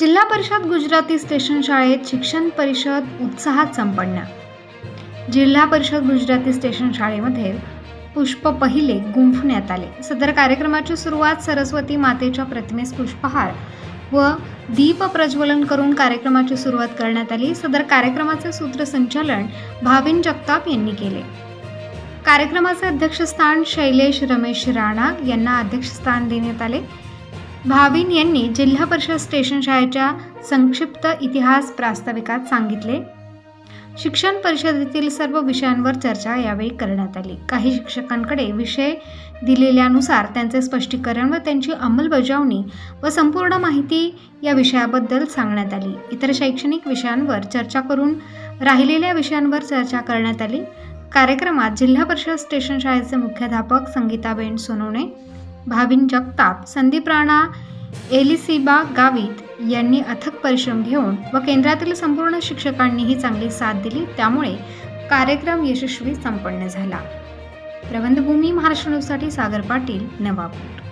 जिल्हा परिषद गुजराती स्टेशन शाळेत शिक्षण परिषद उत्साहात संपन्न. जिल्हा परिषद गुजराती स्टेशन शाळेमध्ये पुष्प पहिले गुंफण्यात आले. सदर कार्यक्रमाची सुरुवात सरस्वती मातेच्या प्रतिमेस पुष्पहार व दीप प्रज्वलन करून कार्यक्रमाची सुरुवात करण्यात आली. सदर कार्यक्रमाचे सूत्रसंचालन भाविन जगताप यांनी केले. कार्यक्रमाचे अध्यक्षस्थान शैलेश रमेश राणा यांना अध्यक्षस्थान देण्यात आले. भाविन यांनी जिल्हा परिषद स्टेशन शाळेच्या संक्षिप्त इतिहास प्रास्ताविकात सांगितले. शिक्षण परिषदेतील सर्व विषयांवर चर्चा यावेळी करण्यात आली. काही शिक्षकांकडे विषय दिलेल्यानुसार त्यांचे स्पष्टीकरण व त्यांची अंमलबजावणी व संपूर्ण माहिती या विषयाबद्दल सांगण्यात आली. इतर शैक्षणिक विषयांवर चर्चा करून राहिलेल्या विषयांवर चर्चा करण्यात आली. कार्यक्रमात जिल्हा परिषद स्टेशन शाळेचे मुख्याध्यापक संगीताबेन सोनवणे भाविन जगताप संदीप राणा एलिसिबा गावित यांनी अथक परिश्रम घेऊन व केंद्रातील संपूर्ण शिक्षकांनीही चांगली साथ दिली त्यामुळे कार्यक्रम यशस्वी संपन्न झाला. प्रबंधभूमी महाराष्ट्र न्यूजसाठी सागर पाटील नवापूर.